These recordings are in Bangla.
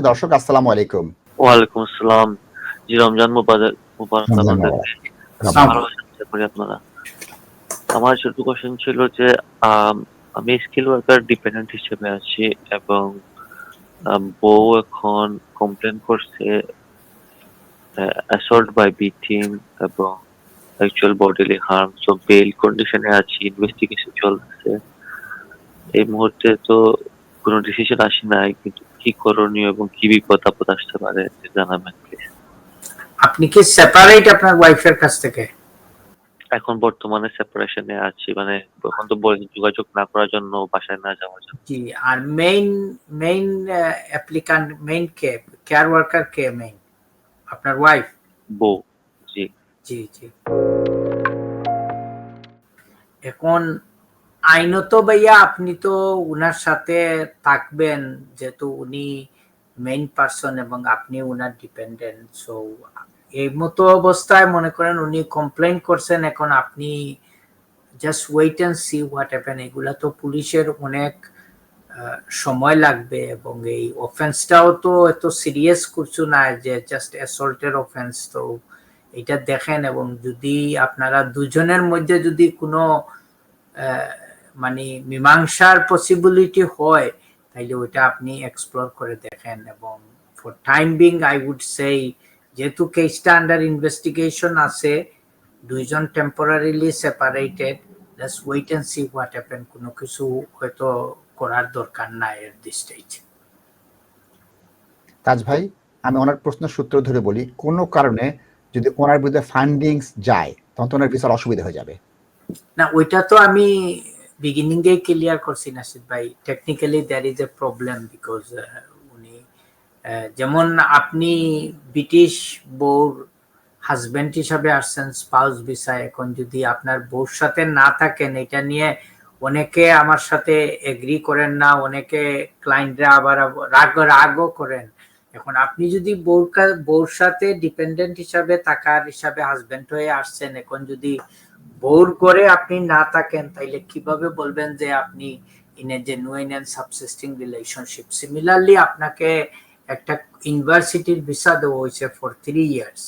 দর্শক আসসালামু আলাইকুম। ওয়ালাইকুম আসসালাম। জি রমজান মুবারক আপনারা। আমার ছোট কোশ্চেন ছিল যে আমি স্কিল ওয়ার্কার ডিপেন্ডেন্ট হিসেবে আছি এবং বউ এখন কমপ্লেন করছে অ্যাসল্ট বাই বিটিং এবং actual bodily harm so bail কন্ডিশনে আছি ইনভেস্টিগেশন চলছে। এই মুহূর্তে তো কোনো ডিসিশন আসে নাই কিন্তু কি করণীয় এবং কি বিপদ আপদ আসতে পারে জানাবেন প্লিজ আপনি কি সেপারেট আপনার ওয়াইফের কাছ থেকে? এখন বর্তমানে সেপারেশনে আছি মানে এখন তো বলে যোগাযোগ না করার জন্য বাসায় না যাওয়ার জন্য। জি আর মেইন মেইন অ্যাপ্লিকান্ট মেইন কে কেয়ার ওয়ার্কার কে মেইন আপনার ওয়াইফ বউ জি। জি জি। এখন আইনত ভাইয়া আপনি তো উনার সাথে থাকবেন, যেহেতু উনি মেইন পার্সন এবং আপনি উনার ডিপেন্ডেন্ট সো এই মতো অবস্থায় মনে করেন উনি কমপ্লেন করছেন, এখন আপনি just wait and see what happen এগুলা তো পুলিশের অনেক সময় লাগবে এবং এই অফেন্সটাও তো এত সিরিয়াস কিছু না যে জাস্ট অ্যাসল্টের অফেন্স তো এটা দেখেন এবং যদি আপনারা দুজনের মধ্যে যদি কোনো মানে মীমাংসার পসিবিলিটি হয় তাইলে ওইটা আপনি এক্সপ্লোর করে দেখেন এবং for time being I would সেই যেহেতু কেসটা আন্ডার ইনভেস্টিগেশন আছে দুইজন temporarily separated just wait and see what happen কোনো কিছু হয়তো করার দরকার নাই এট দিস স্টেজ তাজ ভাই আমি ওনার প্রশ্ন সূত্র ধরে বলি কোনো কারণে যদি ওনার বিরুদ্ধে ফান্ডিংস যায় তখন তো ওনার বিশাল অসুবিধা হয়ে যাবে। না ওইটা তো আমি বিগিনিং এ ক্লিয়ার করছি নাসিদ ভাই technically there is a problem because উনি আহ, যেমন আপনি ব্রিটিশ বউর হাজবেন্ড হিসাবে আসছেন স্পাউস ভিসায় এখন যদি আপনার বউর সাথে না থাকেন এটা নিয়ে অনেকে আমার সাথে এগ্রি করেন না অনেকে ক্লায়েন্টরা আবার রাগ রাগও করেন। এখন আপনি যদি বউর বউর সাথে ডিপেন্ডেন্ট হিসাবে থাকার হিসাবে হাজবেন্ড হয়ে আসছেন এখন যদি বোর করে আপনি না থাকেন, তাইলে কীভাবে বলবেন যে আপনি in a genuine subsisting relationship similarly আপনাকে একটা ইউনিভার্সিটির ভিসা দেওয়া হয়েছে ফর থ্রি ইয়ার্স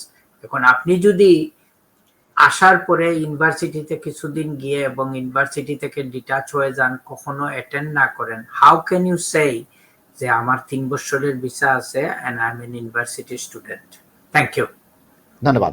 এখন আপনি যদি আসার পরে ইউনিভার্সিটিতে কিছুদিন গিয়ে এবং ইউনিভার্সিটি থেকে ডিটাচ হয়ে যান, কখনো অ্যাটেন্ড না করেন হাউ ক্যান ইউ সেই যে আমার তিন বছরের ভিসা আছে and I am university student thank you ধন্যবাদ।